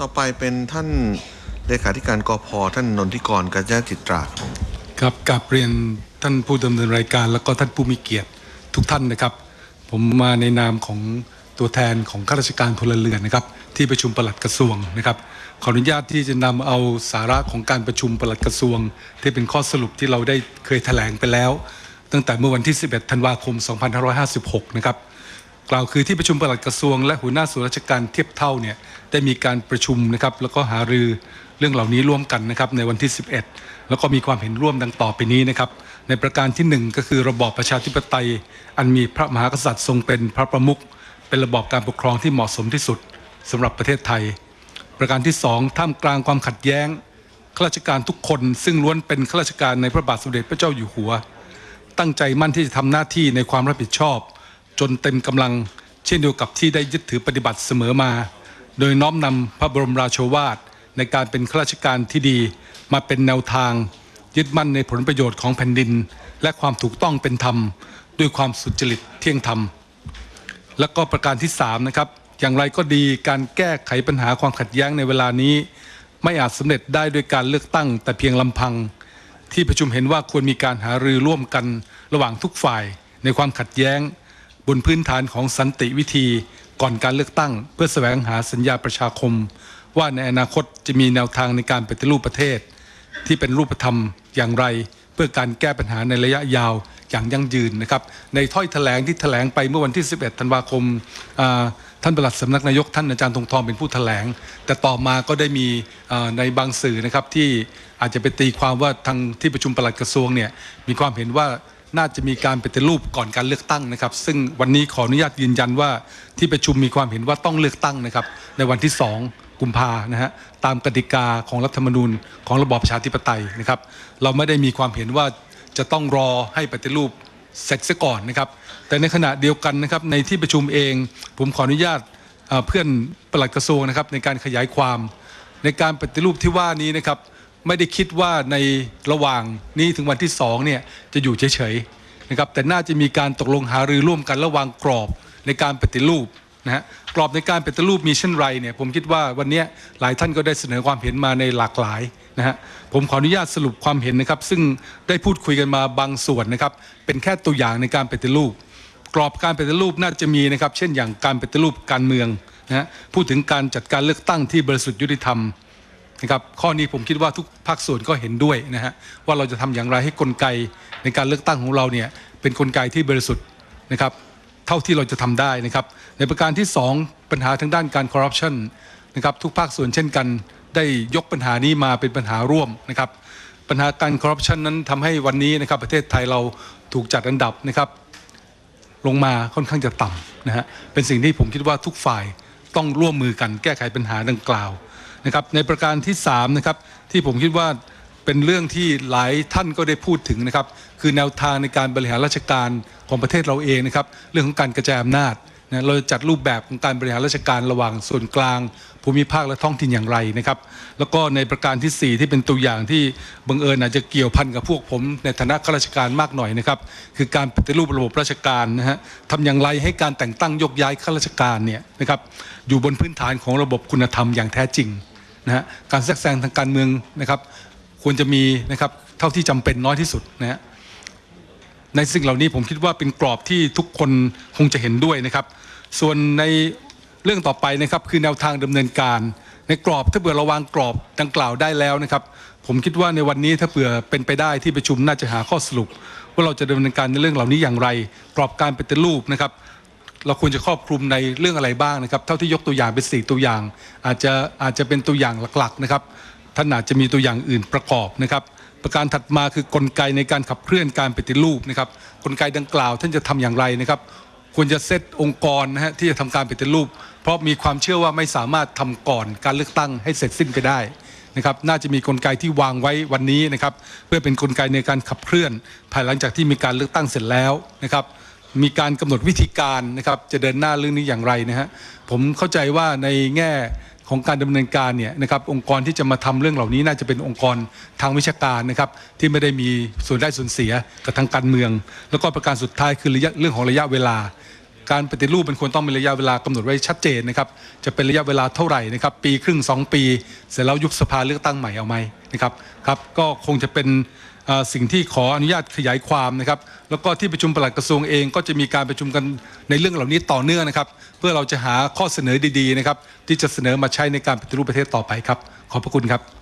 ต่อไปเป็นท่านเลขาธิการกพท่านนนทิกรกัญญาจิตราครับครับกลับเรียนท่านผู้ดำเนินรายการ แล้วก็ท่านผู้มีเกียรติทุกท่านนะครับ ผมมาในนามของตัวแทนของข้าราชการพลเรือนนะครับ ที่ประชุมปลัดกระทรวงนะครับ ขออนุญาตที่จะนำเอาสาระของการประชุมปลัดกระทรวง ที่เป็นข้อสรุปที่เราได้เคยแถลงไปแล้ว ตั้งแต่เมื่อวันที่ 11 ธันวาคม 2556 นะครับ กล่าวคือที่ประชุมปลัดกระทรวง และหัวหน้าส่วนราชการเทียบเท่าเนี่ยได้มีการประชุมนะครับแล้วก็หารือเรื่องเหล่านี้ร่วมกันนะครับในวันที่ 11 แล้วก็มีความเห็นร่วมดังต่อไปนี้นะครับในประการที่ 1 ก็คือระบอบประชาธิปไตย อันมีพระมหากษัตริย์ทรงเป็นพระประมุขเป็นระบอบการปกครองที่เหมาะสมที่สุดสำหรับประเทศไทย ประการที่สองท่ามกลางความขัดแย้งข้าราชการทุกคน ซึ่งล้วนเป็นข้าราชการในพระบาทสมเด็จพระเจ้าอยู่หัว ตั้งใจมั่นที่จะทำหน้าที่ในความรับผิดชอบ จนเต็มกำลัง เช่นเดียวกับที่ได้ยึดถือปฏิบัติเสมอมา โดยน้อมนำพระบรมราโชวาทในการเป็นข้าราชการที่ดีมาเป็นแนวทาง ยึดมั่นในผลประโยชน์ของแผ่นดิน และความถูกต้องเป็นธรรม ด้วยความสุจริตเที่ยงธรรม แล้วก็ประการที่3นะครับอย่างไรก็ดีการแก้ไขปัญหาความขัดแย้งในเวลานี้ ไม่อาจสำเร็จได้ด้วยการเลือกตั้ง แต่เพียงลำพัง ที่ประชุมเห็นว่าควรมีการหารือร่วมกันระหว่างทุกฝ่ายในความขัดแย้ง บนพื้นฐานของสันติวิธีก่อนการเลือกตั้ง เพื่อแสวงหาสัญญาประชาคม ว่าในอนาคตจะมีแนวทางในการปฏิรูปประเทศ ที่เป็นรูปธรรมอย่างไร เพื่อการแก้ปัญหาในระยะยาวอย่างยั่งยืนนะครับ ในถ้อยแถลงที่แถลงไปเมื่อวันที่ 11 ธันวาคมอ่าท่านปลัดสำนักนายกท่านอาจารย์ธงทองเป็นผู้แถลง แต่ต่อมาก็ได้มีในบางสื่อนะครับที่อาจจะไปตีความว่าทางที่ประชุมประหลัดกระทรวงเนี่ยมีความเห็นว่า น่าจะมีการปฏิรูปก่อนการเลือกตั้งนะครับ ซึ่งวันนี้ขออนุญาตยืนยันว่าที่ประชุมมีความเห็นว่าต้องเลือกตั้งนะครับ ในวันที่ 2 กุมภานะฮะตามกติกาของรัฐธรรมนูญของระบอบประชาธิปไตยนะครับ เราไม่ได้มีความเห็นว่าจะต้องรอให้ปฏิรูปเสร็จซะก่อนนะครับ แต่ในขณะเดียวกันนะครับในที่ประชุมเอง ผมขออนุญาตเพื่อนปลัดกระทรวงนะครับในการขยายความ ในการปฏิรูปที่ว่านี้นะครับ ไม่ได้คิดว่าในระหว่างนี้ถึงวันที่สองเนี่ยจะอยู่เฉยๆนะครับแต่น่าจะมีการตกลงหารือร่วมกันระหว่างกรอบในการปฏิรูปนะฮะกรอบในการปฏิรูปมีเช่นไรเนี่ยผมคิดว่าวันนี้หลายท่านก็ได้เสนอความเห็นมาในหลากหลายนะฮะผมขออนุญาตสรุปความเห็นนะครับ ซึ่งได้พูดคุยกันมาบางส่วนนะครับเป็นแค่ตัวอย่างในการปฏิรูป กรอบการปฏิรูปน่าจะมีนะครับ เช่นอย่างการปฏิรูปการเมืองนะฮะพูดถึงการจัดการเลือกตั้งที่บริสุทธิ์ยุติธรรม นะครับข้อนี้ผมคิดว่าทุกภาคส่วนก็เห็นด้วยนะฮะว่าเราจะทำอย่างไรให้กลไกในการเลือกตั้งของเราเนี่ยเป็นกลไกที่บริสุทธิ์นะครับเท่าที่เราจะทำได้นะครับ ในประการที่ 2 ปัญหาทางด้านการคอร์รัปชันนะครับทุกภาคส่วนเช่นกัน ได้ยกปัญหานี้มาเป็นปัญหาร่วมนะครับปัญหาการคอร์รัปชันนั้นทำให้วันนี้นะครับประเทศไทยเราถูกจัดอันดับนะครับลงมาค่อนข้างจะต่ำนะฮะเป็นสิ่งที่ผมคิดว่าทุกฝ่ายต้องร่วมมือกันแก้ไขปัญหาดังกล่าว นะครับในประการที่3นะครับที่ผมคิดว่าเป็นเรื่องที่หลายท่านก็ได้พูดถึงนะครับ คือแนวทางในการบริหารราชการของประเทศเราเองนะครับ เรื่องของการกระจายอำนาจนะเราจะจัดรูปแบบของการบริหารราชการระหว่างส่วนกลาง ภูมิภาคและท้องถิ่นอย่างไรนะครับ แล้วก็ในประการทีสี่ 4 ที่เป็นตัวอย่างที่บังเอิญอาจจะเกี่ยวพันกับพวกผมในฐานะข้าราชการมากหน่อยนะครับ คือการปฏิรูประบบราชการนะฮะทำอย่างไรให้การแต่งตั้งยกย้ายข้าราชการเนี่ยนะครับอยู่บนพื้นฐานของระบบคุณธรรมอย่างแท้จริง นะฮะการแทรกแซงทางการเมืองนะครับควรจะมีนะครับเท่าที่จำเป็นน้อยที่สุดนะฮะในสิ่งเหล่านี้ผมคิดว่าเป็นกรอบที่ทุกคนคงจะเห็นด้วยนะครับ ส่วนในเรื่องต่อไปนะครับคือแนวทางดำเนินการ ในกรอบถ้าเผื่อระวางกรอบดังกล่าวได้แล้วนะครับ ผมคิดว่าในวันนี้ถ้าเผื่อเป็นไปได้ที่ประชุมน่าจะหาข้อสรุป ว่าเราจะดำเนินการในเรื่องเหล่านี้อย่างไร กรอบการปฏิรูปนะครับ เราควรจะครอบคลุมในเรื่องอะไรบ้างนะครับ เท่าที่ยกตัวอย่างเป็นสี่ตัวอย่าง อาจจะอาจจะเป็นตัวอย่างหลักๆนะครับท่านอาจจะมีตัวอย่างอื่นประกอบนะครับ ประการถัดมาคือกลไกในการขับเคลื่อนการปฏิรูปนะครับ กลไกดังกล่าวท่านจะทำอย่างไรนะครับควรจะเซตองค์กรนะฮะที่จะทำการปฏิรูป เพราะมีความเชื่อว่าไม่สามารถทำก่อนการเลือกตั้งให้เสร็จสิ้นไปได้นะครับ น่าจะมีกลไกที่วางไว้วันนี้นะครับ เพื่อเป็นกลไกในการขับเคลื่อน ภายหลังจากที่มีการเลือกตั้งเสร็จแล้วนะครับ มีการกำหนดวิธีการนะครับจะเดินหน้าเรื่องนี้อย่างไรนะฮะผมเข้าใจว่าในแง่ของการดำเนินการเนี่ยนะครับองค์กรที่จะมาทำเรื่องเหล่านี้น่าจะเป็นองค์กรทางวิชาการนะครับที่ไม่ได้มีส่วนได้ส่วนเสียกับทางการเมือง แล้วก็ประการสุดท้ายคือระยะเรื่องของระยะเวลา การปฏิรูปมันควรต้องมีระยะเวลากำหนดไว้ชัดเจนนะครับจะเป็นระยะเวลาเท่าไหร่นะครับปีครึ่ง 2 ปี เสร็จแล้วยุบสภาเลือกตั้งใหม่เอาไหมนะครับครับก็คงจะเป็น สิ่งที่ขออนุญาตขยายความนะครับ แล้วก็ที่ประชุมปลัดกระทรวงเองก็จะมีการประชุมกันในเรื่องเหล่านี้ต่อเนื่องนะครับ เพื่อเราจะหาข้อเสนอดีๆนะครับที่จะเสนอมาใช้ในการปฏิรูปประเทศต่อไปครับ ขอบพระคุณครับ